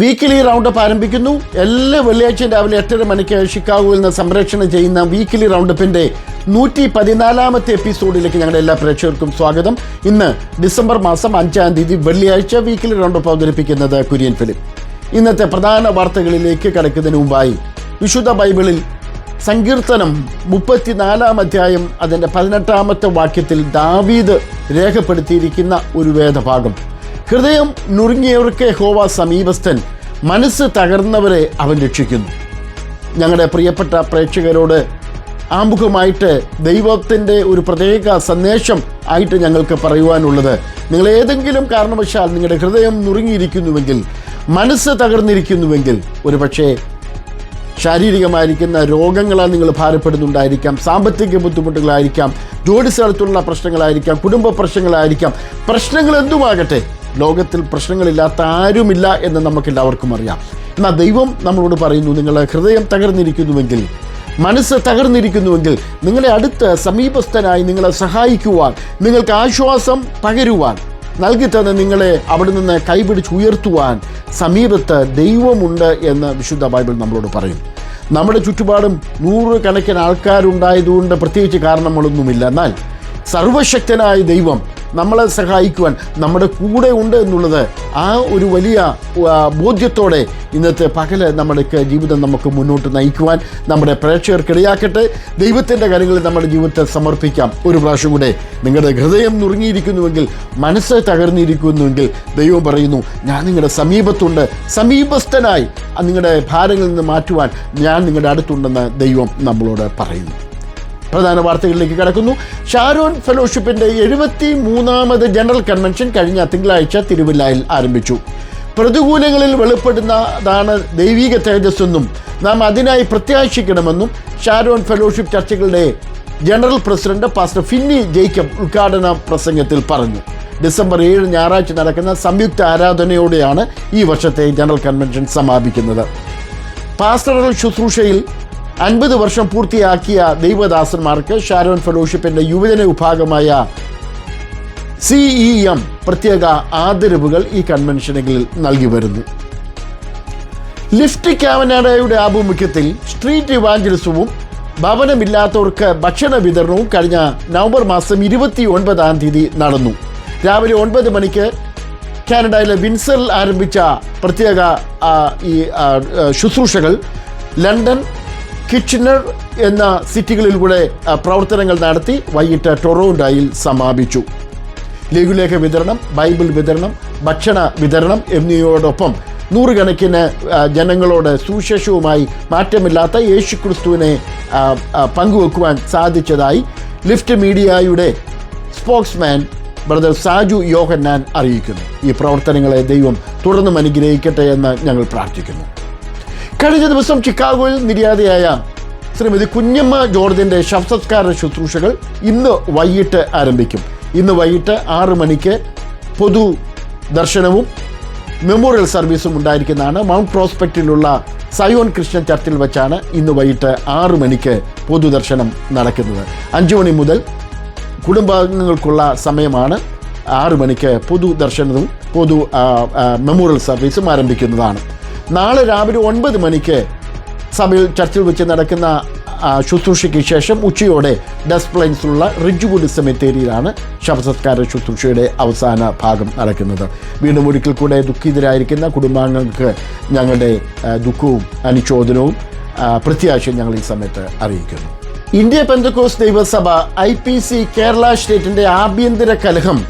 Weekly roundup ആരംഭിക്കുന്നു. എല്ലാ വെള്ളിയാഴ്ചയും രാവിലെ എട്ടര മണിക്ക് ഷിക്കാഗോയിൽ നിന്ന് സംപ്രേഷണം ചെയ്യുന്ന വീക്കിലി റൗണ്ടപ്പിന്റെ നൂറ്റി പതിനാലാമത്തെ എപ്പിസോഡിലേക്ക് ഞങ്ങളുടെ എല്ലാ പ്രേക്ഷകർക്കും സ്വാഗതം. ഇന്ന് ഡിസംബർ മാസം അഞ്ചാം തീയതി വെള്ളിയാഴ്ച വീക്കിലി റൗണ്ടപ്പ് അവതരിപ്പിക്കുന്നത് കുര്യൻ ഫിലിം. ഇന്നത്തെ പ്രധാന വാർത്തകളിലേക്ക് കടക്കുന്നതിന് മുമ്പായി വിശുദ്ധ ബൈബിളിൽ സങ്കീർത്തനം മുപ്പത്തിനാലാം അധ്യായം അതിന്റെ പതിനെട്ടാമത്തെ വാക്യത്തിൽ ദാവീദ് രേഖപ്പെടുത്തിയിരിക്കുന്ന ഒരു വേദഭാഗം. ഹൃദയം നുറുങ്ങിയവർക്ക് ഹോവ സമീപസ്ഥൻ മനസ്സ് തകർന്നവരെ അവൻ രക്ഷിക്കുന്നു. ഞങ്ങളുടെ പ്രിയപ്പെട്ട പ്രേക്ഷകരോട് ആമുഖമായിട്ട് ദൈവത്തിന്റെ ഒരു പ്രത്യേക സന്ദേശം ആയിട്ട് ഞങ്ങൾക്ക് പറയുവാനുള്ളത് നിങ്ങൾ ഏതെങ്കിലും കാരണവശാൽ നിങ്ങളുടെ ഹൃദയം നുറുങ്ങിയിരിക്കുന്നുവെങ്കിൽ മനസ്സ് തകർന്നിരിക്കുന്നുവെങ്കിൽ ഒരു പക്ഷേ ശാരീരികമായിരിക്കുന്ന രോഗങ്ങളാൽ നിങ്ങൾ ഭാരപ്പെടുന്നുണ്ടായിരിക്കാം സാമ്പത്തിക ബുദ്ധിമുട്ടുകളായിരിക്കാം ജോലി സ്ഥലത്തുള്ള പ്രശ്നങ്ങളായിരിക്കാം കുടുംബ പ്രശ്നങ്ങളായിരിക്കാം പ്രശ്നങ്ങൾ എന്തുമാകട്ടെ ലോകത്തിൽ പ്രശ്നങ്ങളില്ലാത്ത ആരുമില്ല എന്ന് നമുക്ക് എല്ലാവർക്കും അറിയാം. എന്നാൽ ദൈവം നമ്മളോട് പറയുന്നു നിങ്ങളുടെ ഹൃദയം തകർന്നിരിക്കുന്നുവെങ്കിൽ മനസ്സ് തകർന്നിരിക്കുന്നുവെങ്കിൽ നിങ്ങളെ അടുത്ത് സമീപസ്ഥനായി നിങ്ങളെ സഹായിക്കുവാൻ നിങ്ങൾക്ക് ആശ്വാസം പകരുവാൻ നൽകി തന്നെ നിങ്ങളെ അവിടെ നിന്ന് കൈപിടിച്ച് ഉയർത്തുവാൻ സമീപത്ത് ദൈവമുണ്ട് എന്ന് വിശുദ്ധ ബൈബിൾ നമ്മളോട് പറയും. നമ്മുടെ ചുറ്റുപാടും നൂറുകണക്കിന് ആൾക്കാരുണ്ടായതുകൊണ്ട് പ്രത്യേകിച്ച് കാരണങ്ങളൊന്നുമില്ല. എന്നാൽ സർവശക്തനായ ദൈവം നമ്മളെ സഹായിക്കുവാൻ നമ്മുടെ കൂടെ ഉണ്ട് എന്നുള്ളത് ആ ഒരു വലിയ ബോധ്യത്തോടെ ഇന്നത്തെ പകൽ നമ്മുടെ ജീവിതം നമുക്ക് മുന്നോട്ട് നയിക്കുവാൻ നമ്മുടെ പ്രേക്ഷകർക്കിടയാക്കട്ടെ. ദൈവത്തിന്റെ കാര്യങ്ങൾ നമ്മുടെ ജീവിതത്തെ സമർപ്പിക്കാം. ഒരു പ്രാവശ്യം കൂടെ നിങ്ങളുടെ ഹൃദയം നുറുങ്ങിയിരിക്കുന്നുവെങ്കിൽ മനസ്സ് തകർന്നിരിക്കുന്നുവെങ്കിൽ ദൈവം പറയുന്നു ഞാൻ നിങ്ങളുടെ സമീപത്തുണ്ട്. സമീപസ്ഥനായി. നിങ്ങളുടെ ഭാരങ്ങളിൽ നിന്ന് മാറ്റുവാൻ ഞാൻ നിങ്ങളുടെ അടുത്തുണ്ടെന്ന് ദൈവം നമ്മളോട് പറയുന്നു. പ്രധാന വാർത്തകളിലേക്ക് കടക്കുന്നു. ഷാരോൺ ഫെലോഷിപ്പിന്റെ എഴുപത്തി മൂന്നാമത് ജനറൽ കൺവെൻഷൻ കഴിഞ്ഞ തിങ്കളാഴ്ച തിരുവല്ലയിൽ ആരംഭിച്ചു. പ്രതികൂലങ്ങളിൽ വെളിപ്പെടുന്നതാണ് ദൈവിക തേജസ്സെന്നും നാം അതിനായി പ്രത്യാശിക്കണമെന്നും ഷാരോൺ ഫെലോഷിപ്പ് ചർച്ചകളുടെ general president pastor Finny Jacob ഉദ്ഘാടന പ്രസംഗത്തിൽ പറഞ്ഞു. ഡിസംബർ ഏഴ് ഞായറാഴ്ച നടക്കുന്ന സംയുക്ത ആരാധനയോടെയാണ് ഈ വർഷത്തെ ജനറൽ കൺവെൻഷൻ സമാപിക്കുന്നത്. പാസ്റ്ററൽ ശുശ്രൂഷയിൽ അൻപത് വർഷം പൂർത്തിയാക്കിയ ദൈവദാസന്മാർക്ക് ഷാരോൺ ഫെലോഷിപ്പിന്റെ യുവജന വിഭാഗമായ സിഇ എം പ്രത്യേക ആദരവുകൾ ഈ കൺവെൻഷനുകളിൽ നൽകി വരുന്നു. ലിഫ്റ്റ് കാവനാഡയുടെ ആഭിമുഖ്യത്തിൽ സ്ട്രീറ്റ് ഇവാഞ്ചലിസവും ഭവനമില്ലാത്തവർക്ക് ഭക്ഷണ വിതരണവും കഴിഞ്ഞ നവംബർ മാസം ഇരുപത്തി ഒൻപതാം തീയതി നടന്നു. രാവിലെ ഒൻപത് മണിക്ക് കാനഡയിലെ വിൻസറിൽ ആരംഭിച്ച പ്രത്യേക ഈ ശുശ്രൂഷകൾ ലണ്ടൻ കിച്ചണർ എന്ന സിറ്റികളിലൂടെ പ്രവർത്തനങ്ങൾ നടത്തി വൈകിട്ട് ടൊറോണ്ടോയിൽ സമാപിച്ചു. ലഘുലേഖ വിതരണം ബൈബിൾ വിതരണം ഭക്ഷണ വിതരണം എന്നിവയോടൊപ്പം നൂറുകണക്കിന് ജനങ്ങളോട് സുവിശേഷവുമായി മാറ്റമില്ലാത്ത യേശു ക്രിസ്തുവിനെ ആ, ആ, പങ്കുവെക്കുവാൻ സാധിച്ചതായി ലിഫ്റ്റ് മീഡിയയുടെ സ്പോക്സ്മാൻ ബ്രദർ സാജു യോഹന്നാൻ അറിയിക്കുന്നു. ഈ പ്രവർത്തനങ്ങളെ ദൈവം തുടർന്നും അനുഗ്രഹിക്കട്ടെ എന്ന് ഞങ്ങൾ പ്രാർത്ഥിക്കുന്നു. കഴിഞ്ഞ ദിവസം ചിക്കാഗോയിൽ നിര്യാതയായ ശ്രീമതി കുഞ്ഞമ്മ ജോർജിന്റെ ശവസംസ്കാര ശുശ്രൂഷകൾ ഇന്ന് വൈകിട്ട് ആരംഭിക്കും. ഇന്ന് വൈകിട്ട് ആറ് മണിക്ക് പൊതു ദർശനവും മെമ്മോറിയൽ സർവീസും ഉണ്ടായിരിക്കുന്നതാണ്. മൗണ്ട് പ്രോസ്പെക്റ്റിലുള്ള സയോൺ ക്രിസ്ത്യൻ ചർച്ചിൽ വെച്ചാണ് ഇന്ന് വൈകിട്ട് ആറ് മണിക്ക് പൊതുദർശനം നടക്കുന്നത്. അഞ്ചു മണി മുതൽ കുടുംബാംഗങ്ങൾക്കുള്ള സമയമാണ്. ആറു മണിക്ക് പൊതുദർശനവും പൊതു മെമ്മോറിയൽ സർവീസും ആരംഭിക്കുന്നതാണ്. നാളെ രാവിലെ ഒൻപത് മണിക്ക് സഭയിൽ ചർച്ചിൽ വെച്ച് നടക്കുന്ന ശുശ്രൂഷയ്ക്ക് ശേഷം ഉച്ചയോടെ ഡസ്പ്ലൈൻസിലുള്ള റിഡ്ജ്വുഡ് സെമിത്തേരിയിലാണ് ശവസംസ്കാര ശുശ്രൂഷയുടെ അവസാന ഭാഗം നടക്കുന്നത്. വീണ്ടും ഒരിക്കൽ കൂടെ ദുഃഖിതരായിരിക്കുന്ന കുടുംബാംഗങ്ങൾക്ക് ഞങ്ങളുടെ ദുഃഖവും അനുശോചനവും പ്രത്യാശയും ഞങ്ങൾ ഈ സമയത്ത് അറിയിക്കുന്നു. ഇന്ത്യ പെന്തക്കോസ് ദൈവസഭ ഐ പി സി കേരള സ്റ്റേറ്റിന്റെ ആഭ്യന്തര കലഹം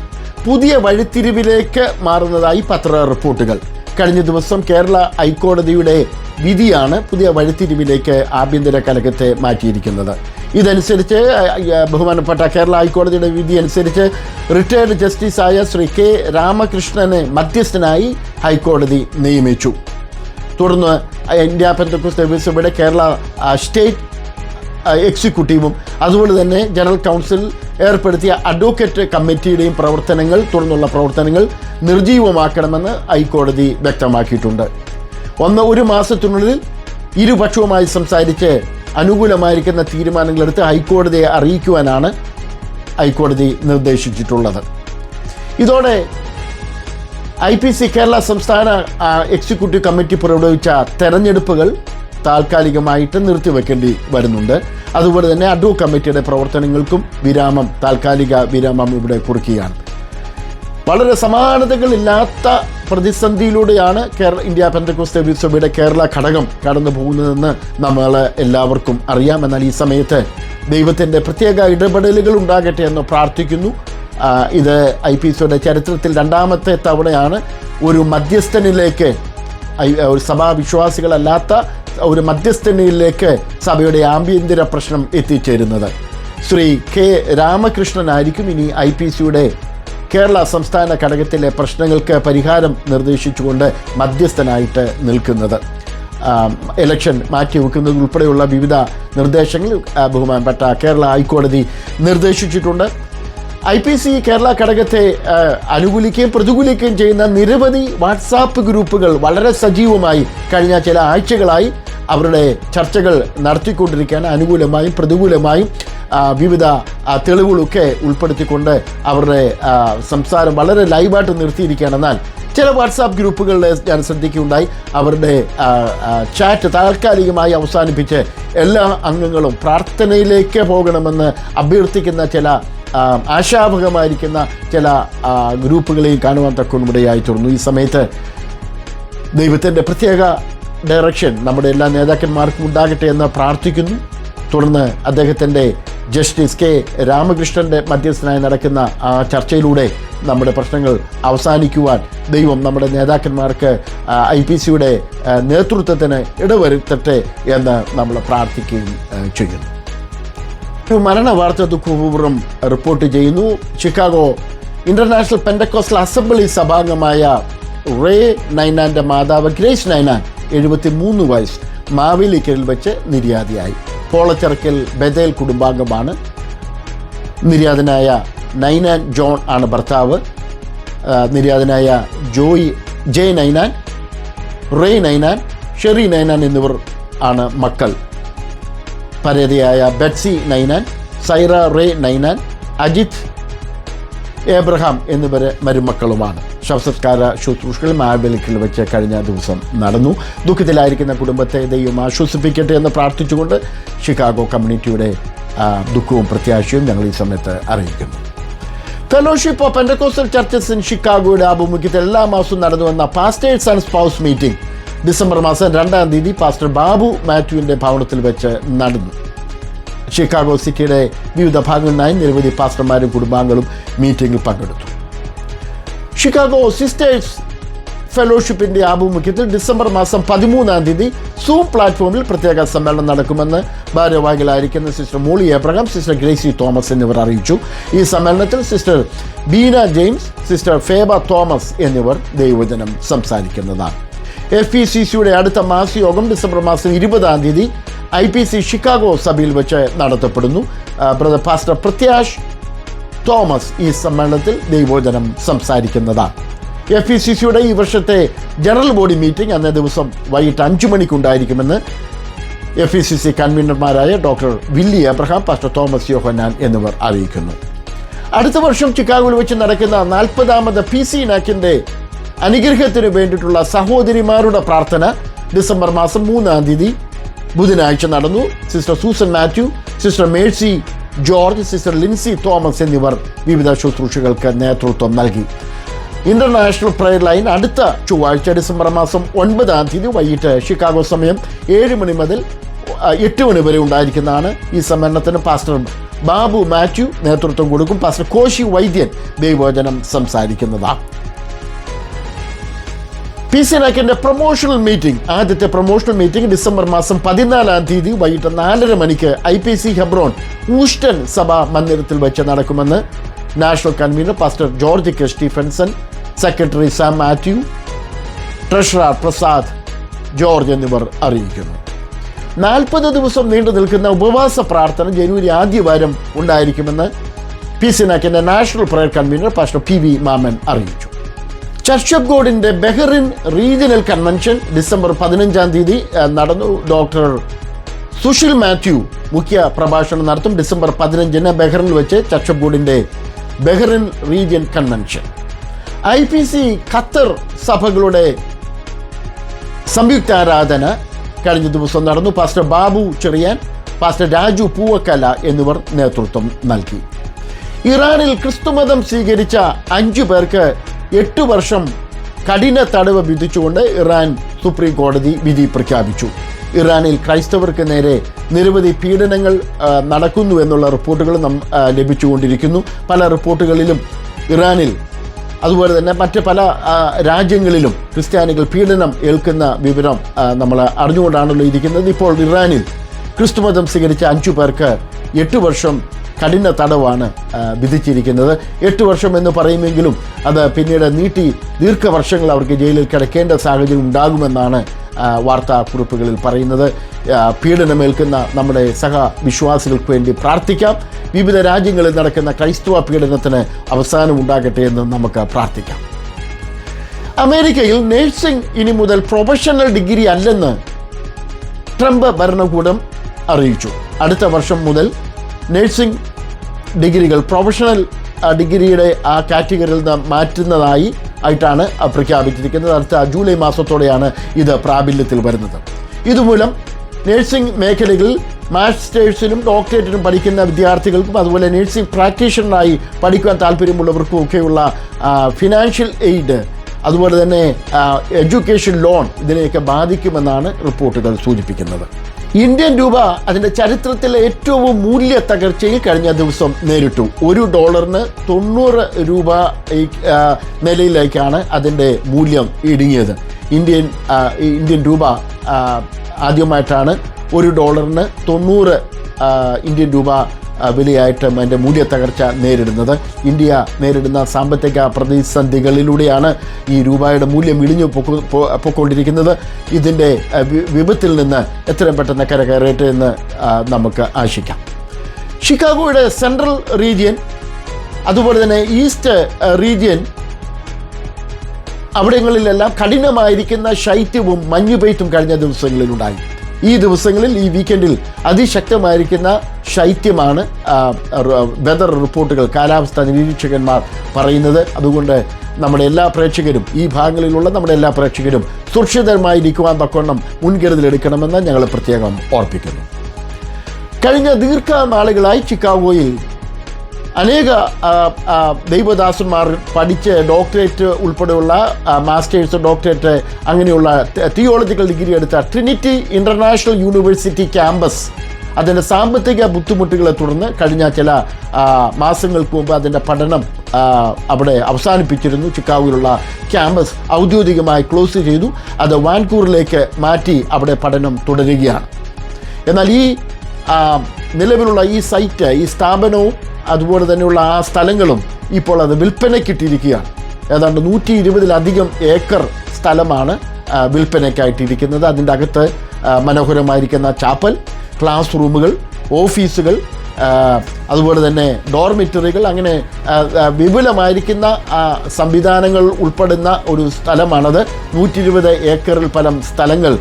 പുതിയ വഴിത്തിരിവിലേക്ക് മാറുന്നതായി പത്ര റിപ്പോർട്ടുകൾ. കഴിഞ്ഞ ദിവസം കേരള ഹൈക്കോടതിയുടെ വിധിയാണ് പുതിയ വഴിത്തിരിവിലേക്ക് ആഭ്യന്തര കലകത്തെ മാറ്റിയിരിക്കുന്നത്. ഇതനുസരിച്ച് ബഹുമാനപ്പെട്ട കേരള ഹൈക്കോടതിയുടെ വിധി അനുസരിച്ച് റിട്ടയർഡ് ജസ്റ്റിസായ ശ്രീ കെ രാമകൃഷ്ണനെ മധ്യസ്ഥനായി ഹൈക്കോടതി നിയമിച്ചു. തുടർന്ന് ഇന്ത്യ പെന്തക്കുസ് ദേവസ്വയുടെ കേരള സ്റ്റേറ്റ് എക്സിക്യൂട്ടീവും അതുപോലെ തന്നെ ജനറൽ കൗൺസിൽ ഏർപ്പെടുത്തിയ അഡ്വക്കേറ്റ് കമ്മിറ്റിയുടെയും പ്രവർത്തനങ്ങൾ തുടർന്നുള്ള പ്രവർത്തനങ്ങൾ നിർജീവമാക്കണമെന്ന് ഹൈക്കോടതി വ്യക്തമാക്കിയിട്ടുണ്ട്. ഒന്ന് ഒരു മാസത്തിനുള്ളിൽ ഇരുപക്ഷവുമായി സംസാരിച്ച് അനുകൂലമായിരിക്കുന്ന തീരുമാനങ്ങളെടുത്ത് ഹൈക്കോടതിയെ അറിയിക്കുവാനാണ് ഹൈക്കോടതി നിർദ്ദേശിച്ചിട്ടുള്ളത്. ഇതോടെ ഐ പി സി കേരള സംസ്ഥാന എക്സിക്യൂട്ടീവ് കമ്മിറ്റി പുറപ്പെടുവിച്ച തെരഞ്ഞെടുപ്പുകൾ താൽക്കാലികമായിട്ട് നിർത്തിവെക്കേണ്ടി വരുന്നുണ്ട്. അതുപോലെ തന്നെ അഡ്വോ കമ്മിറ്റിയുടെ പ്രവർത്തനങ്ങൾക്കും വിരാമം താൽക്കാലിക വിരാമം ഇവിടെ കുറിക്കുകയാണ്. വളരെ സമാനതകളില്ലാത്ത പ്രതിസന്ധിയിലൂടെയാണ് കേരള ഇന്ത്യ പെന്തക്കോസ്തേവി സഭയുടെ കേരള ഘടകം കടന്നു പോകുന്നതെന്ന് നമ്മൾ എല്ലാവർക്കും അറിയാം എന്നാൽ ഈ സമയത്ത് ദൈവത്തിന്റെ പ്രത്യേക ഇടപെടലുകൾ ഉണ്ടാകട്ടെ എന്ന് പ്രാർത്ഥിക്കുന്നു. ഇത് ഐ പി സിയുടെ ചരിത്രത്തിൽ രണ്ടാമത്തെ തവണയാണ് ഒരു മധ്യസ്ഥനിലേക്ക് ഒരു സഭാവിശ്വാസികളല്ലാത്ത ഒരു മധ്യസ്ഥനിലേക്ക് സഭയുടെ ആഭ്യന്തര പ്രശ്നം എത്തിച്ചേരുന്നത്. ശ്രീ കെ രാമകൃഷ്ണനായിരിക്കും ഇനി ഐ പി സിയുടെ കേരള സംസ്ഥാന ഘടകത്തിലെ പ്രശ്നങ്ങൾക്ക് പരിഹാരം നിർദ്ദേശിച്ചുകൊണ്ട് മധ്യസ്ഥനായിട്ട് നിൽക്കുന്നത്. ഇലക്ഷൻ മാറ്റിവെക്കുന്നത് ഉൾപ്പെടെയുള്ള വിവിധ നിർദ്ദേശങ്ങൾ ബഹുമാനപ്പെട്ട കേരള ഹൈക്കോടതി നിർദ്ദേശിച്ചിട്ടുണ്ട്. ഐ പി സി കേരള ഘടകത്തെ അനുകൂലിക്കുകയും പ്രതികൂലിക്കുകയും ചെയ്യുന്ന നിരവധി വാട്സാപ്പ് ഗ്രൂപ്പുകൾ വളരെ സജീവമായി കഴിഞ്ഞ ചില ആഴ്ചകളായി അവരുടെ ചർച്ചകൾ നടത്തിക്കൊണ്ടിരിക്കുകയാണ്. അനുകൂലമായും പ്രതികൂലമായും വിവിധ തെളിവുകളൊക്കെ ഉൾപ്പെടുത്തിക്കൊണ്ട് അവരുടെ സംസാരം വളരെ ലൈവായിട്ട് നിർത്തിയിരിക്കുകയാണ് എന്നാൽ ചില വാട്സാപ്പ് ഗ്രൂപ്പുകളിൽ ഞാൻ ശ്രദ്ധിക്കുകയുണ്ടായി. അവരുടെ ചാറ്റ് താൽക്കാലികമായി അവസാനിപ്പിച്ച് എല്ലാ അംഗങ്ങളും പ്രാർത്ഥനയിലേക്ക് പോകണമെന്ന് അഭ്യർത്ഥിക്കുന്ന ചില ആശാവഹമായിരിക്കുന്ന ചില ഗ്രൂപ്പുകളെയും കാണുവാൻ തക്കൊന്നിടയായി തീർന്നു ഈ സമയത്ത് ദൈവത്തിന്റെ പ്രത്യേക ഡയറക്ഷൻ നമ്മുടെ എല്ലാ നേതാക്കന്മാർക്കും ഉണ്ടാകട്ടെ എന്ന് പ്രാർത്ഥിക്കുന്നു. തുടർന്ന് അദ്ദേഹത്തിന്റെ ജസ്റ്റിസ് കെ രാമകൃഷ്ണന്റെ മധ്യസ്ഥനായി നടക്കുന്ന ആ ചർച്ചയിലൂടെ നമ്മുടെ പ്രശ്നങ്ങൾ അവസാനിക്കുവാൻ ദൈവം നമ്മുടെ നേതാക്കന്മാർക്ക് ഐ പി സിയുടെ നേതൃത്വത്തിന് ഇടവരുത്തട്ടെ എന്ന് നമ്മൾ പ്രാർത്ഥിക്കുകയും ചെയ്യുന്നു. മരണ വാർത്ത ദുഃഖപൂർവം റിപ്പോർട്ട് ചെയ്യുന്നു. ചിക്കാഗോ ഇന്റർനാഷണൽ പെൻഡക്കോസ്റ്റൽ അസംബ്ലി സഭാംഗമായ റേ നൈനാന്റെ മാതാവ് ഗ്രേസ് നൈനാൻ എഴുപത്തി മൂന്ന് വയസ്സ് മാവേലിക്കലിൽ വെച്ച് നിര്യാതിയായി. പോളച്ചിറക്കൽ ബദേൽ കുടുംബാംഗമാണ്. നിര്യാതനായ നൈനാൻ ജോൺ ആണ് ഭർത്താവ്. നിര്യാതനായ Joy J Ninan Ray Ninan Sherry Ninan എന്നിവർ ആണ് മക്കൾ. പരേതയായ Betsy Ninan Saira Ray Ninan Ajith Abraham എന്നിവർ മരുമക്കളുമാണ്. ശവസംസ്കാര ശുശ്രൂഷകൾ മാബലിക്കിൽ വെച്ച് കഴിഞ്ഞ ദിവസം നടന്നു. ദുഃഖത്തിലായിരിക്കുന്ന കുടുംബത്തെ ദൈവം ആശ്വസിപ്പിക്കട്ടെ എന്ന് പ്രാർത്ഥിച്ചുകൊണ്ട് ഷിക്കാഗോ കമ്മ്യൂണിറ്റിയുടെ ദുഃഖവും പ്രത്യാശയും ഞങ്ങൾ ഈ സമയത്ത് അറിയിക്കുന്നു. Fellowship of Pentecostal Churches in ഷിക്കാഗോയുടെ ആഭിമുഖ്യത്തിൽ എല്ലാ മാസവും നടന്നു വന്ന pastors and spouse meeting December മാസം രണ്ടാം തീയതി പാസ്റ്റർ ബാബു മാത്യുവിന്റെ ഭവനത്തിൽ വെച്ച് നടന്നു. ഷിക്കാഗോ സിറ്റിയുടെ വിവിധ ഭാഗങ്ങളിലായി നിരവധി പാസ്റ്റർമാരും കുടുംബാംഗങ്ങളും മീറ്റിംഗിൽ പങ്കെടുത്തു. ഷിക്കാഗോ സിസ്റ്റേഴ്സ് ഫെലോഷിപ്പിന്റെ ആഭിമുഖ്യത്തിൽ ഡിസംബർ മാസം പതിമൂന്നാം തീയതി സൂം പ്ലാറ്റ്ഫോമിൽ പ്രത്യേക സമ്മേളനം നടക്കുമെന്ന് ഭാരവാഹികളായിരിക്കുന്ന sister Molly Abraham sister Gracy Thomas എന്നിവർ അറിയിച്ചു. ഈ സമ്മേളനത്തിൽ sister Beena James sister Phoebe Thomas എന്നിവർ ദൈവജനം സംസാരിക്കുന്നതാണ്. എഫ് ഇ സി സിയുടെ അടുത്ത മാസയോഗം ഡിസംബർ മാസം ഇരുപതാം തീയതി ഐ പി സി ഷിക്കാഗോ സഭയിൽ വെച്ച് നടത്തപ്പെടുന്നു. ബ്രദർ ഫാസ്റ്റർ പ്രത്യാഷ് തോമസ് ഈ സമ്മേളനത്തിൽ ദൈവോചനം സംസാരിക്കുന്നതാണ് എഫ് ഇ സി സിയുടെ ഈ വർഷത്തെ ജനറൽ ബോഡി മീറ്റിംഗ് അന്നേ ദിവസം വൈകിട്ട് അഞ്ചു മണിക്കുണ്ടായിരിക്കുമെന്ന് F E C C കൺവീനർമാരായ doctor Willy Abraham pastor Thomas Yohannan എന്നിവർ അറിയിക്കുന്നു. അടുത്ത വർഷം ചിക്കാഗോയിൽ വെച്ച് നടക്കുന്ന നാൽപ്പതാമത് പി സി നാക്കിന്റെ അനുഗ്രഹത്തിന് വേണ്ടിയിട്ടുള്ള സഹോദരിമാരുടെ പ്രാർത്ഥന ഡിസംബർ മാസം മൂന്നാം തീയതി ബുധനാഴ്ച നടന്നു. Sister Susan Mathew sister Mercy George sister Lincy Thomas എന്നിവർ വിവിധ ശുശ്രൂഷകൾക്ക് നേതൃത്വം നൽകി. ഇന്റർനാഷണൽ പ്രയർ ലൈൻ അടുത്ത ചൊവ്വാഴ്ച ഡിസംബർ മാസം ഒൻപതാം തീയതി വൈകിട്ട് ഷിക്കാഗോ സമയം ഏഴ് മണി മുതൽ എട്ട് മണി വരെ ഉണ്ടായിരിക്കുന്നതാണ് ഈ സമ്മേളനത്തിന് പാസ്റ്റർ ബാബു മാത്യു നേതൃത്വം കൊടുക്കും. പാസ്റ്റർ കോശി വൈദ്യൻ ദൈവോചനം സംസാരിക്കുന്നതാണ്. പി സി നാക്കിന്റെ പ്രൊമോഷണൽ മീറ്റിംഗ് ആദ്യത്തെ പ്രൊമോഷണൽ മീറ്റിംഗ് ഡിസംബർ മാസം പതിനാലാം തീയതി വൈകിട്ട് നാലര മണിക്ക് I P C Hebron Houston സഭാ മന്ദിരത്തിൽ വെച്ച് നടക്കുമെന്ന് national convener pastor George K. Stephenson secretary Sam Mathew treasurer Prasad George എന്നിവർ അറിയിക്കുന്നു. നാൽപ്പത് ദിവസം നീണ്ടു നിൽക്കുന്ന ഉപവാസ പ്രാർത്ഥന ജനുവരി ആദ്യവാരം ഉണ്ടായിരിക്കുമെന്ന് P C നാക്കിന്റെ national prayer convener pastor P V Mammen അറിയിച്ചു. Church of Bahrain regional convention December പതിനഞ്ചാം തീയതി നടന്നു. ഡോക്ടർ സുഷിൽ മാത്യു മുഖ്യ പ്രഭാഷണം നടത്തും. ഡിസംബർ പതിനഞ്ചിന് ബെഹറിനിൽ വെച്ച് church of Bahrain region convention I P C Qatar സഭകളുടെ സംയുക്ത ആരാധന കഴിഞ്ഞ ദിവസം നടന്നു. പാസ്റ്റർ ബാബു ചെറിയാൻ പാസ്റ്റർ രാജു പൂവക്കല എന്നിവർ നേതൃത്വം നൽകി. ഇറാനിൽ ക്രിസ്തുമതം സ്വീകരിച്ച അഞ്ചു പേർക്ക് എട്ട് വർഷം കഠിന തടവ് വിധിച്ചുകൊണ്ട് ഇറാൻ സുപ്രീം കോടതി വിധി പ്രഖ്യാപിച്ചു. ഇറാനിൽ ക്രൈസ്തവർക്ക് നേരെ നിരവധി പീഡനങ്ങൾ നടക്കുന്നു എന്നുള്ള റിപ്പോർട്ടുകൾ നം ലഭിച്ചുകൊണ്ടിരിക്കുന്നു. പല റിപ്പോർട്ടുകളിലും ഇറാനിൽ അതുപോലെ തന്നെ മറ്റ് പല രാജ്യങ്ങളിലും ക്രിസ്ത്യാനികൾ പീഡനം ഏൽക്കുന്ന വിവരം നമ്മൾ അറിഞ്ഞുകൊണ്ടാണല്ലോ ഇരിക്കുന്നത്. ഇപ്പോൾ ഇറാനിൽ ക്രിസ്തുമതം സ്വീകരിച്ച അഞ്ചു പേർക്ക് എട്ട് വർഷം കഠിന തടവാണ് വിധിച്ചിരിക്കുന്നത്. എട്ട് വർഷം എന്ന് പറയുമെങ്കിലും അത് പിന്നീട് നീട്ടി ദീർഘവർഷങ്ങൾ അവർക്ക് ജയിലിൽ കിടക്കേണ്ട സാഹചര്യം ഉണ്ടാകുമെന്നാണ് വാർത്താക്കുറിപ്പുകളിൽ പറയുന്നത്. പീഡനമേൽക്കുന്ന നമ്മുടെ സഹ വിശ്വാസികൾക്ക് വേണ്ടി പ്രാർത്ഥിക്കാം. വിവിധ രാജ്യങ്ങളിൽ നടക്കുന്ന ക്രൈസ്തവ പീഡനത്തിന് അവസാനം ഉണ്ടാകട്ടെ എന്ന് നമുക്ക് പ്രാർത്ഥിക്കാം. അമേരിക്കയിൽ നേഴ്സിംഗ് ഇനി മുതൽ പ്രൊഫഷണൽ ഡിഗ്രി അല്ലെന്ന് ട്രംപ് ഭരണകൂടം അറിയിച്ചു. അടുത്ത വർഷം മുതൽ നഴ്സിംഗ് ഡിഗ്രികൾ പ്രൊഫഷണൽ ഡിഗ്രിയുടെ ആ കാറ്റഗറിയിൽ നിന്ന് മാറ്റുന്നതായി ആയിട്ടാണ് പ്രഖ്യാപിച്ചിരിക്കുന്നത്. അടുത്ത ജൂലൈ മാസത്തോടെയാണ് ഇത് പ്രാബല്യത്തിൽ വരുന്നത്. ഇതുമൂലം നഴ്സിംഗ് മേഖലകളിൽ മാസ്റ്റേഴ്സിനും ഡോക്ടറേറ്റിനും പഠിക്കുന്ന വിദ്യാർത്ഥികൾക്കും അതുപോലെ നഴ്സിംഗ് പ്രാക്ടീഷണറായി പഠിക്കുവാൻ താല്പര്യമുള്ളവർക്കും ഒക്കെയുള്ള ഫിനാൻഷ്യൽ എയ്ഡ് അതുപോലെ തന്നെ എഡ്യൂക്കേഷൻ ലോൺ ഇതിനെയൊക്കെ ബാധിക്കുമെന്നാണ് റിപ്പോർട്ടുകൾ സൂചിപ്പിക്കുന്നത്. ഇന്ത്യൻ രൂപ അതിന്റെ ചരിത്രത്തിലെ ഏറ്റവും മൂല്യ തകർച്ചയിൽ കഴിഞ്ഞ ദിവസം നേരിട്ടു. ഒരു ഡോളറിന് തൊണ്ണൂറ് രൂപ നിലയിലേക്കാണ് അതിന്റെ മൂല്യം ഇടുങ്ങിയത്. ഇന്ത്യൻ ഇന്ത്യൻ രൂപ ആദ്യമായിട്ടാണ് ഒരു ഡോളറിന് തൊണ്ണൂറ് ഇന്ത്യൻ രൂപ വിലയായിട്ട് അതിന്റെ മൂല്യ തകർച്ച നേരിടുന്നത്. ഇന്ത്യ നേരിടുന്ന സാമ്പത്തിക പ്രതിസന്ധികളിലൂടെയാണ് ഈ രൂപയുടെ മൂല്യം ഇടിഞ്ഞു പൊക്കൊണ്ടിരിക്കുന്നത്. ഇതിന്റെ വിപത്തിൽ നിന്ന് എത്രയും പെട്ടെന്ന് കരകയറട്ടെ എന്ന് നമുക്ക് ആശിക്കാം. ഷിക്കാഗോയുടെ സെൻട്രൽ റീജിയൻ അതുപോലെ തന്നെ ഈസ്റ്റ് റീജിയൻ അവിടങ്ങളിലെല്ലാം കഠിനമായിരിക്കുന്ന ശൈത്യവും മഞ്ഞുപെയ്ത്തും കഴിഞ്ഞ ദിവസങ്ങളിലുണ്ടായി. ഈ ദിവസങ്ങളിൽ ഈ വീക്കെൻഡിൽ അതിശക്തമായിരിക്കുന്ന ശൈത്യമാണ് വെതർ റിപ്പോർട്ടുകൾ കാലാവസ്ഥാ നിരീക്ഷകന്മാർ പറയുന്നത്. അതുകൊണ്ട് നമ്മുടെ എല്ലാ പ്രേക്ഷകരും ഈ ഭാഗങ്ങളിലുള്ള നമ്മുടെ എല്ലാ പ്രേക്ഷകരും സുരക്ഷിതമായിരിക്കുവാൻ തക്കവണ്ണം മുൻകരുതലെടുക്കണമെന്ന് ഞങ്ങൾ പ്രത്യേകം ഓർപ്പിക്കുന്നു. കഴിഞ്ഞ ദീർഘനാളുകളായി ചിക്കാഗോയിൽ അനേക ദൈവദാസന്മാർ പഠിച്ച് ഡോക്ടറേറ്റ് ഉൾപ്പെടെയുള്ള മാസ്റ്റേഴ്സ് ഡോക്ടറേറ്റ് അങ്ങനെയുള്ള തിയോളജിക്കൽ ഡിഗ്രി എടുത്ത ട്രിനിറ്റി ഇന്റർനാഷണൽ യൂണിവേഴ്സിറ്റി ക്യാമ്പസ് അതിന്റെ സാമ്പത്തിക ബുദ്ധിമുട്ടുകളെ തുടർന്ന് കഴിഞ്ഞ ചില മാസങ്ങൾക്ക് മുമ്പ് അതിന്റെ പഠനം അവിടെ അവസാനിപ്പിച്ചിരുന്നു. ചിക്കാഗോയിലുള്ള ക്യാമ്പസ് ഔദ്യോഗികമായി ക്ലോസ് ചെയ്തു. അത് വാൻകൂറിലേക്ക് മാറ്റി അവിടെ പഠനം തുടരുകയാണ്. എന്നാൽ ഈ നിലവിലുള്ള ഈ സൈറ്റ് ഈ സ്ഥാപനവും അതുപോലെ തന്നെയുള്ള ആ സ്ഥലങ്ങളും ഇപ്പോൾ അത് വിൽപ്പനയ്ക്കിട്ടിരിക്കുകയാണ് ഏതാണ്ട് നൂറ്റി ഇരുപതിലധികം ഏക്കർ സ്ഥലമാണ് വിൽപ്പനയ്ക്കായിട്ടിരിക്കുന്നത്. അതിന്റെ അകത്ത് മനോഹരമായിരിക്കുന്ന ചാപ്പൽ ക്ലാസ് റൂമുകൾ ഓഫീസുകൾ അതുപോലെ തന്നെ ഡോർമിറ്ററികൾ അങ്ങനെ വിപുലമായിരിക്കുന്ന സംവിധാനങ്ങൾ ഉൾപ്പെടുന്ന ഒരു സ്ഥലമാണത്. നൂറ്റി ഇരുപത് ഏക്കറിൽ പരം സ്ഥലങ്ങൾ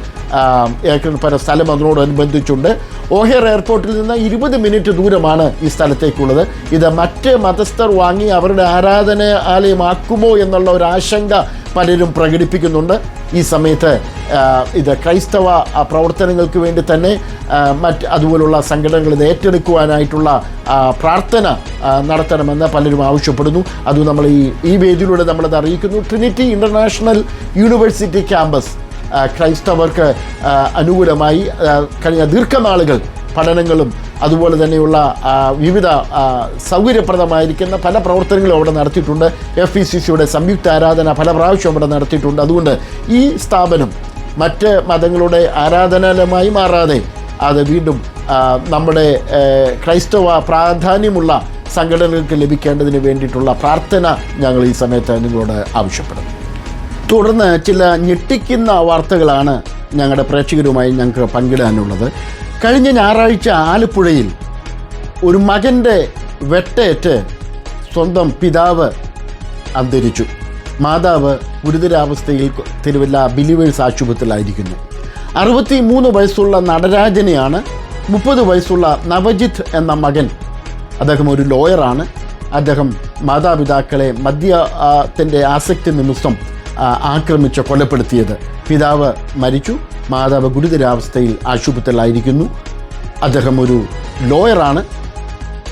ഏക്കറിൽ പരം സ്ഥലം അതിനോടനുബന്ധിച്ചുണ്ട്. ഓഹെർ എയർപോർട്ടിൽ നിന്ന് ഇരുപത് മിനിറ്റ് ദൂരമാണ് ഈ സ്ഥലത്തേക്കുള്ളത്. ഇത് മറ്റ് മതസ്ഥർ വാങ്ങി അവരുടെ ആരാധനാലയമാക്കുമോ എന്നുള്ള ഒരു ആശങ്ക പലരും പ്രകടിപ്പിക്കുന്നുണ്ട്. ഈ സമയത്ത് ഇത് ക്രൈസ്തവ പ്രവർത്തനങ്ങൾക്ക് വേണ്ടി തന്നെ മറ്റ് അതുപോലുള്ള സംഘടനകൾ ഇത് ഏറ്റെടുക്കുവാനായിട്ടുള്ള പ്രാർത്ഥന നടത്തണമെന്ന് പലരും ആവശ്യപ്പെടുന്നു. അത് നമ്മൾ ഈ ഈ വേദിയിലൂടെ നമ്മളത് അറിയിക്കുന്നു. ട്രിനിറ്റി ഇന്റർനാഷണൽ യൂണിവേഴ്സിറ്റി ക്യാമ്പസ് ക്രൈസ്തവർക്ക് അനുകൂലമായി കഴിഞ്ഞ ദീർഘനാളുകൾ പഠനങ്ങളും അതുപോലെ തന്നെയുള്ള വിവിധ സൗകര്യപ്രദമായിരിക്കുന്ന പല പ്രവർത്തനങ്ങളും അവിടെ നടത്തിയിട്ടുണ്ട്. എഫ് ഇ സി സിയുടെ സംയുക്ത ആരാധന പല പ്രാവശ്യം അവിടെ നടത്തിയിട്ടുണ്ട്. അതുകൊണ്ട് ഈ സ്ഥാപനം മറ്റ് മതങ്ങളുടെ ആരാധനാലയമായി മാറാതെ അത് വീണ്ടും നമ്മുടെ ക്രൈസ്തവ പ്രാധാന്യമുള്ള സംഘടനകൾക്ക് ലഭിക്കേണ്ടതിന് വേണ്ടിയിട്ടുള്ള പ്രാർത്ഥന ഞങ്ങൾ ഈ സമയത്ത് നിങ്ങളോട് ആവശ്യപ്പെടുന്നു. തുടർന്ന് ചില ഞെട്ടിക്കുന്ന വാർത്തകളാണ് ഞങ്ങളുടെ പ്രേക്ഷകരുമായി ഞങ്ങൾക്ക് പങ്കിടാനുള്ളത്. കഴിഞ്ഞ ഞായറാഴ്ച ആലപ്പുഴയിൽ ഒരു മകന്റെ വെട്ടേറ്റ് സ്വന്തം പിതാവ് അന്തരിച്ചു. മാതാവ് ഗുരുതരാവസ്ഥയിൽ തിരുവല്ല ബിലിവേഴ്സ് ആശുപത്രിയിലായിരിക്കുന്നു. അറുപത്തി മൂന്ന് വയസ്സുള്ള നടരാജനെയാണ് മുപ്പത് വയസ്സുള്ള നവജിത്ത് എന്ന മകൻ. അദ്ദേഹം ഒരു ലോയറാണ്. അദ്ദേഹം മാതാപിതാക്കളെ മദ്യത്തിന്റെ ആസക്തി ആ, ആക്രമിച്ച് കൊലപ്പെടുത്തിയത്. പിതാവ് മരിച്ചു. മാതാവ് ഗുരുതരാവസ്ഥയിൽ ആശുപത്രിയിലായിരിക്കുന്നു. അദ്ദേഹം ഒരു ലോയറാണ്.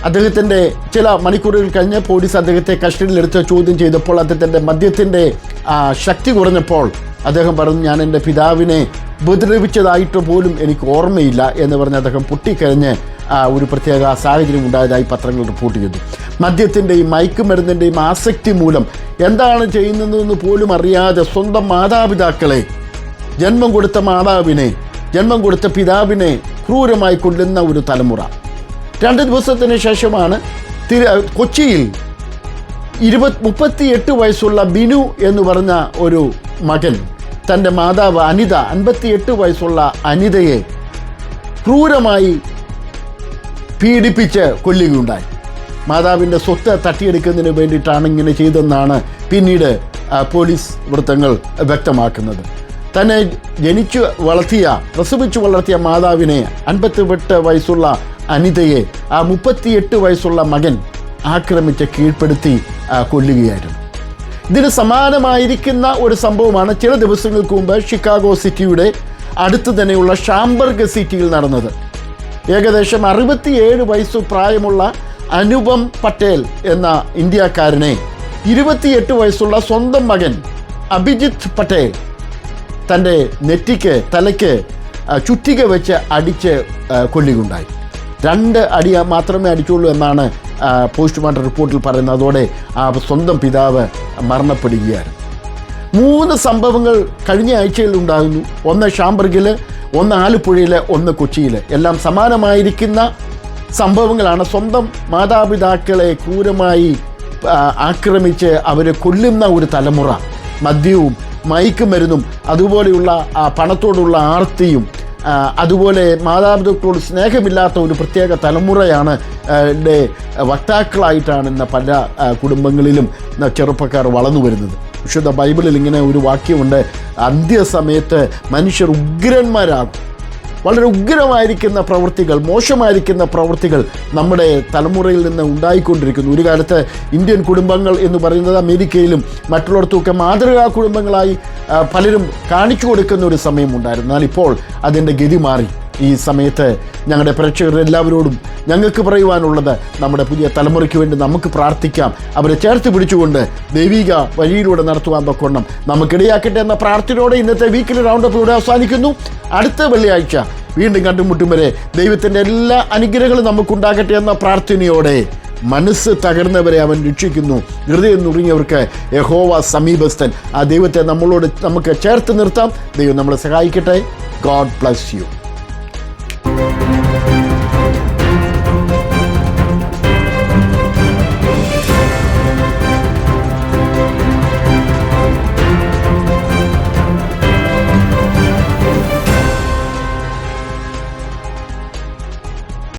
അദ്ദേഹത്തിന്റെ ചില മണിക്കൂറുകൾ കഴിഞ്ഞ് പോലീസ് അദ്ദേഹത്തെ കസ്റ്റഡിയിലെടുത്ത് ചോദ്യം ചെയ്തപ്പോൾ അദ്ദേഹത്തിന്റെ മദ്യത്തിന്റെ ശക്തി കുറഞ്ഞപ്പോൾ അദ്ദേഹം പറഞ്ഞു ഞാൻ എന്റെ പിതാവിനെ ഉപദ്രവിച്ചതായിട്ട് പോലും എനിക്ക് ഓർമ്മയില്ല എന്ന് പറഞ്ഞ് അദ്ദേഹം പൊട്ടിക്കഴിഞ്ഞ് ഒരു പ്രത്യേക സാഹചര്യം ഉണ്ടായതായി പത്രങ്ങൾ റിപ്പോർട്ട് ചെയ്തു. മദ്യത്തിന്റെയും മയക്കുമരുന്നിന്റെയും ആസക്തി മൂലം എന്താണ് ചെയ്യുന്നതെന്ന് പോലും അറിയാതെ സ്വന്തം മാതാപിതാക്കളെ ജന്മം കൊടുത്ത മാതാവിനെ ജന്മം കൊടുത്ത പിതാവിനെ ക്രൂരമായി കൊല്ലുന്ന ഒരു തലമുറ. രണ്ട് ദിവസത്തിന് ശേഷമാണ് തിരു കൊച്ചിയിൽ ഇരുപത് മുപ്പത്തിയെട്ട് വയസ്സുള്ള ബിനു എന്ന് പറഞ്ഞ ഒരു മകൻ തന്റെ മാതാവ് അനിത അൻപത്തിയെട്ട് വയസ്സുള്ള അനിതയെ ക്രൂരമായി പീഡിപ്പിച്ച് കൊല്ലുകയുണ്ടായി. മാതാവിന്റെ സ്വത്ത് തട്ടിയെടുക്കുന്നതിന് വേണ്ടിയിട്ടാണ് ഇങ്ങനെ ചെയ്തതെന്നാണ് പിന്നീട് പോലീസ് വൃത്തങ്ങൾ വ്യക്തമാക്കുന്നത്. തന്നെ ജനിച്ചു വളർത്തിയ പ്രസവിച്ചു വളർത്തിയ മാതാവിനെ അൻപത്തിയെട്ട് വയസ്സുള്ള അനിതയെ ആ മുപ്പത്തിയെട്ട് വയസ്സുള്ള മകൻ ആക്രമിച്ച് കീഴ്പ്പെടുത്തി കൊല്ലുകയായിരുന്നു. ഇതിന് സമാനമായിരിക്കുന്ന ഒരു സംഭവമാണ് ചില ദിവസങ്ങൾക്ക് മുമ്പ് ഷിക്കാഗോ സിറ്റിയുടെ അടുത്ത് തന്നെയുള്ള ഷാംബർഗ് സിറ്റിയിൽ നടന്നത്. ഏകദേശം അറുപത്തിയേഴ് വയസ്സ് പ്രായമുള്ള അനുപം പട്ടേൽ എന്ന ഇന്ത്യക്കാരനെ ഇരുപത്തിയെട്ട് വയസ്സുള്ള സ്വന്തം മകൻ അഭിജിത്ത് പട്ടേൽ തന്റെ നെറ്റിക്ക് തലയ്ക്ക് ചുറ്റിക വെച്ച് അടിച്ച് കൊല്ലുകയുണ്ടായി. രണ്ട് അടി മാത്രമേ അടിച്ചുള്ളൂ എന്നാണ് പോസ്റ്റ്മോർട്ടം റിപ്പോർട്ടിൽ പറയുന്നത്. അതോടെ ആ സ്വന്തം പിതാവ് മരണപ്പെടുകയാണ്. മൂന്ന് സംഭവങ്ങൾ കഴിഞ്ഞ ആഴ്ചയിൽ ഉണ്ടാകുന്നു. ഒന്ന് ഷാംബർഗിൽ ഒന്ന് ആലപ്പുഴയിൽ ഒന്ന് കൊച്ചിയിൽ എല്ലാം സമാനമായിരിക്കുന്ന സംഭവങ്ങളാണ്. സ്വന്തം മാതാപിതാക്കളെ ക്രൂരമായി ആക്രമിച്ച് അവരെ കൊല്ലുന്ന ഒരു തലമുറ. മദ്യവും മയക്കുമരുന്നും അതുപോലെയുള്ള പണത്തോടുള്ള ആർത്തിയും അതുപോലെ മാതാപിതാക്കളോട് സ്നേഹമില്ലാത്ത ഒരു പ്രത്യേക തലമുറയാണ് വക്താക്കളായിട്ടാണ് ഇന്ന് പല കുടുംബങ്ങളിലും ചെറുപ്പക്കാർ വളർന്നു വരുന്നത്. വിശുദ്ധ ബൈബിളിൽ ഇങ്ങനെ ഒരു വാക്യമുണ്ട് അന്ത്യസമയത്ത് മനുഷ്യർ ഉഗ്രന്മാരാകും. വളരെ ഉഗ്രമായിരിക്കുന്ന പ്രവൃത്തികൾ മോശമായിരിക്കുന്ന പ്രവൃത്തികൾ നമ്മുടെ തലമുറയിൽ നിന്ന് ഉണ്ടായിക്കൊണ്ടിരിക്കുന്നു. ഒരു കാലത്ത് ഇന്ത്യൻ കുടുംബങ്ങൾ എന്ന് പറയുന്നത് അമേരിക്കയിലും മറ്റുള്ളവർക്കൊക്കെ മാതൃകാ കുടുംബങ്ങളായി പലരും കാണിച്ചു കൊടുക്കുന്ന ഒരു സമയമുണ്ടായിരുന്നു എന്നാൽ ഇപ്പോൾ അതിന്റെ ഗതി മാറി. ഈ സമയത്ത് ഞങ്ങളുടെ പ്രേക്ഷകർ എല്ലാവരോടും ഞങ്ങൾക്ക് പറയുവാനുള്ളത് നമ്മുടെ പുതിയ തലമുറയ്ക്ക് വേണ്ടി നമുക്ക് പ്രാർത്ഥിക്കാം. അവരെ ചേർത്ത് പിടിച്ചുകൊണ്ട് ദൈവിക വഴിയിലൂടെ നടത്തുവാൻ തൊക്കെണ്ണം നമുക്കിടയാക്കട്ടെ എന്ന പ്രാർത്ഥനയോടെ ഇന്നത്തെ വീക്കിലി റൗണ്ട് അപ്പിലൂടെ അവസാനിക്കുന്നു. അടുത്ത വെള്ളിയാഴ്ച വീണ്ടും കണ്ടുമുട്ടും വരെ ദൈവത്തിന്റെ എല്ലാ അനുഗ്രഹങ്ങളും നമുക്കുണ്ടാകട്ടെ എന്ന പ്രാർത്ഥനയോടെ മനസ്സ് തകർന്നവരെ അവൻ രക്ഷിക്കുന്നു. ഹൃദയം നുറുങ്ങിയവർക്ക് യഹോവ സമീപസ്ഥൻ. ആ ദൈവത്തെ നമ്മളോട് നമുക്ക് ചേർത്ത് നിർത്താം. ദൈവം നമ്മളെ സഹായിക്കട്ടെ. God bless you